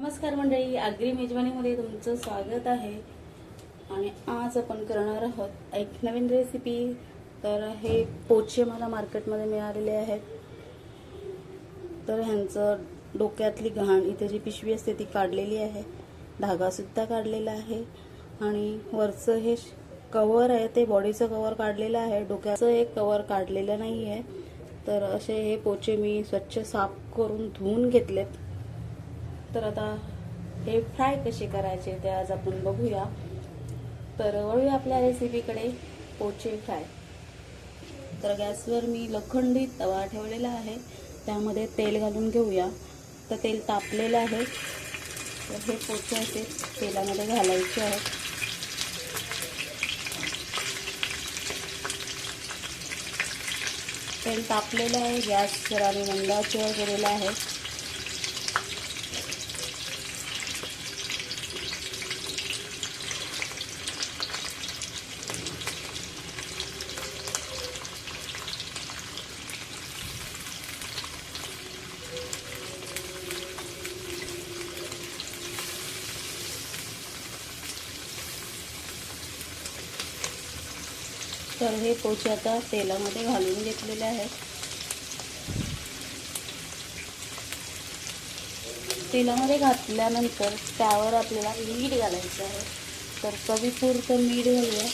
नमस्कार मंडळी आगरी मेजवानीमध्ये तुमचं स्वागत आहे. आणि आज आपण करणार आहोत एक नवीन रेसिपी तर हे पोचे मला मार्केटमध्ये मिळालेले आहेत. तर ह्यांचं डोक्यातली घाण इथे जी पिशवी असते ती काढलेली आहे. धागासुद्धा काढलेला आहे. आणि वरचं हे कवर आहे ते बॉडीचं कवर काढलेलं आहे. डोक्याचं एक कवर काढलेलं नाही आहे तर असे हे पोचे मी स्वच्छ साफ करून धुवून घेतलेत. तर आता हे फ्राय कसे करायचे ते आज आपण बघूया. तर वळूया आपल्या रेसिपीकडे पोचे फ्राय. तर गॅसवर मी लोखंडी तवा ठेवलेला आहे. त्यामध्ये तेल घालून घेऊया. तर तेल तापलेलं आहे. तर हे पोचे असे तेलामध्ये घालायचे आहेत तेल तापलेलं आहे. गॅस जरा मी मंदाचेवर केलेला आहे. तर हे पोचे आता तेलामध्ये घालून घेतलेले आहेत. तेलामध्ये घातल्यानंतर त्यावर आपल्याला मीठ घालायचं आहे. तर चवीपुरतं मीठ घालूया.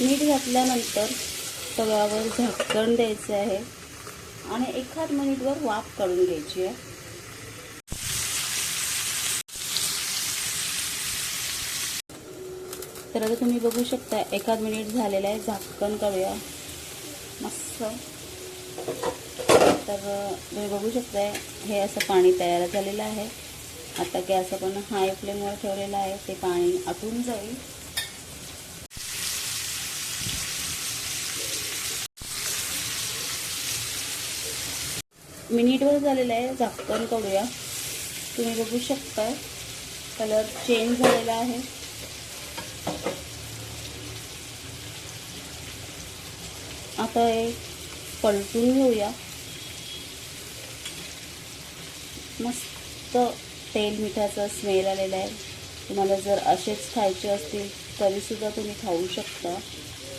मीठ घातल्यानंतर तव्यावर झाकण द्यायचं आहे. आणि एखाद मिनिटवर वाफ काढून घ्यायची आहे. तर आता तुम्ही बघू शकता एखाद मिनिट झालेलं आहे झाकण काढूया मस्त. तर तुम्ही बघू शकताय हे असं पाणी तयार झालेलं आहे. आता गॅस आपण हाय फ्लेमवर ठेवलेलं आहे ते पाणी आटून जाईल. मिनिटवर झालेलं आहे झाकण काढूया तुम्ही बघू शकताय कलर चेंज झालेला आहे. आता हे पलटून घेऊया. मस्त तेल मिठाचा स्मेल आलेला आहे. तुम्हाला जर असेच खायचे असतील तरीसुद्धा तुम्ही खाऊ शकता.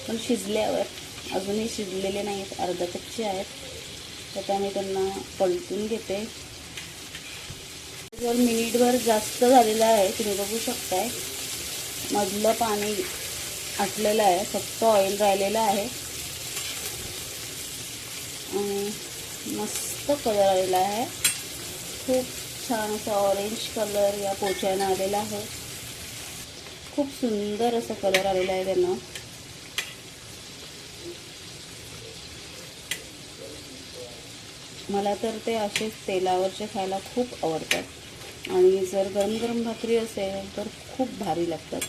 पण शिजल्यावर अजूनही शिजलेले नाहीत अर्धा कच्चे आहेत. तर मी त्यांना पलटून घेते. जर मिनिटभर जास्त झालेलं आहे तुम्ही बघू शकताय. मधलं पाणी आटलेलं आहे फक्त ऑइल राहिलेलं आहे. आणि मस्त कलर आलेला आहे. खूप छान असा ऑरेंज कलर या पोच्यानं आलेला आहे. खूप सुंदर असा कलर आलेला आहे त्यांना. मला तर ते असेच तेलावरचे खायला खूप आवडतात. आणि जर गरम गरम भाकरी असेल तर खूप भारी लागतात.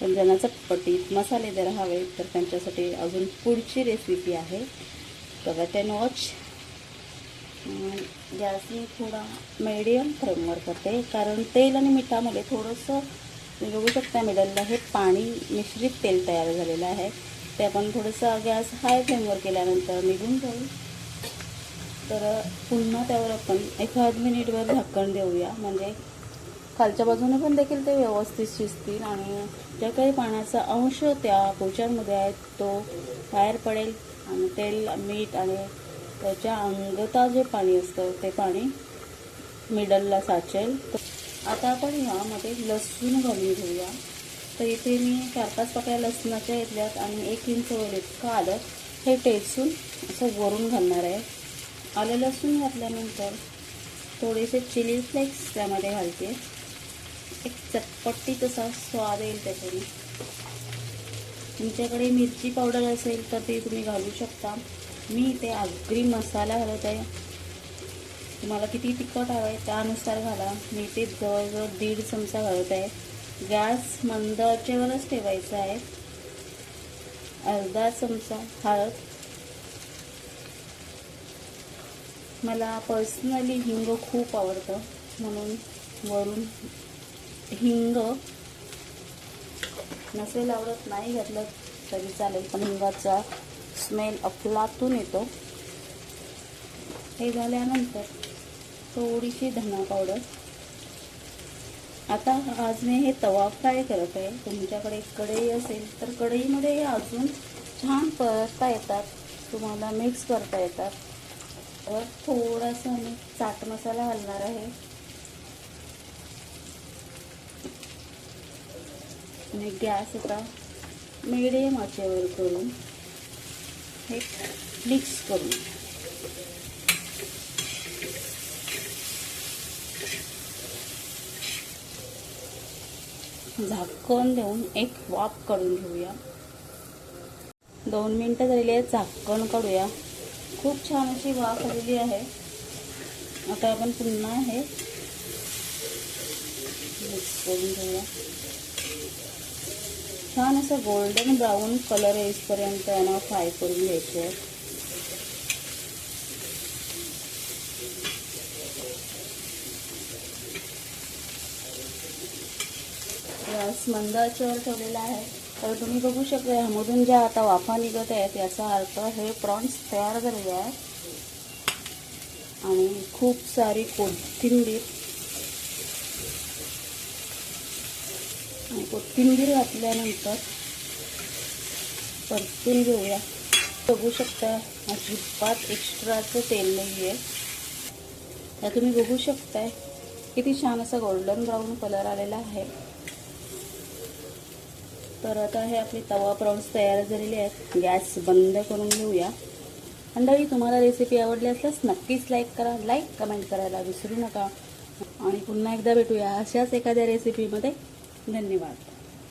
पण ज्यांना चटपटीत मसालेदार हवे तर त्यांच्यासाठी अजून पुढची रेसिपी आहे. बघा टेन वॉच गॅस मी थोडा मीडियम फ्लेमवर करते कारण तेल आणि मिठामध्ये थोडंसं बघू शकता मिडलला हे पाणी मिश्रित तेल तयार झालेलं आहे. ते आपण थोडंसं गॅस हाय फ्लेमवर केल्यानंतर निघून जाईल. तर पुन्हा त्यावर आपण एखाद मिनिटवर झाकण देऊया. म्हणजे खालच्या बाजूने पण देखील ते व्यवस्थित शिजतील आणि ज्या काही पाण्याचा अंश त्या पोचांमध्ये आहे तो बाहेर पडेल आणि तेल मीठ आणि त्याच्या अंगता जे पाणी असतं ते पाणी मिडलला साचेल. आता आपण यामध्ये लसूण घालून घेऊया. तर इथे मी चार पाच पाकळ्या लसणाच्या घेतल्यात आणि एक इंच वर इतकं आलं. हे टेचून असं वरून घालणार आहे. आलं लसूण घातल्यानंतर थोडेसे चिली फ्लेक्स त्यामध्ये घालते. एक चटपट्टी तसा स्वाद येईल त्याच्याने. तुमच्याकडे मिरची पावडर असेल तर ती तुम्ही घालू शकता. मी इथे आगरी मसाला घालत आहे. तुम्हाला किती तिखट हवं आहे त्यानुसार घाला. मी ते जवळजवळ दीड चमचा घालत आहे. गॅस मंद आचेवरच ठेवायचा आहे. अर्धा चमचा हळद. मला पर्सनली हिंग खूप आवडतं. म्हणून वरून हिंग नसेल आवडत नाही घातलं तरी चालेल पण हिंगाचा स्मेल अफलातून येतो. हे झाल्यानंतर थोडीशी धना पावडर आता आज मी हे तवा फ्राय करत आहे. तुमच्याकडे कढई असेल तर कढईमध्ये हे अजून छान परतता येतात. तुम्हाला मिक्स करता येतात. तर थोडासा मी चाट मसाला घालणार आहे आणि गॅस आता मिडियम आचेवर करून हे मिक्स करून झाकण देऊन एक वाफ काढून घेऊया. दोन मिनटं झालेली आहेत झाकण काढूया. खूप छान अशी वाफ आलेली आहे. आता आपण पुन्हा हे मिक्स करून घेऊया. छान असं गोल्डन ब्राऊन कलर येईपर्यंत यांना फ्राय करून घ्यायचे आहे गॅस मंद आचेवर ठेवलेला आहे. तर तुम्ही बघू शकता ह्यामधून ज्या आता वाफा निघत आहेत याचा अर्थ हे प्रॉन्स तयार झालेले आहे आणि खूप सारी कोथिंबीर. आणि कोथिंबीर घातल्यानंतर परतून घेऊया. बघू शकता अजिबात एक्स्ट्राचं तेल नाही आहे त्या तुम्ही बघू शकताय किती छान असा गोल्डन ब्राऊन कलर आलेला आहे. तर आता हे आपले तवा प्रॉन्स तयार झालेले आहेत. गॅस बंद करून घेऊया. मंडळी तुम्हाला रेसिपी आवडली असल्यास नक्कीच लाईक करा. लाईक कमेंट करायला विसरू नका. आणि पुन्हा एकदा भेटूया अशाच एखाद्या रेसिपीमध्ये धन्यवाद.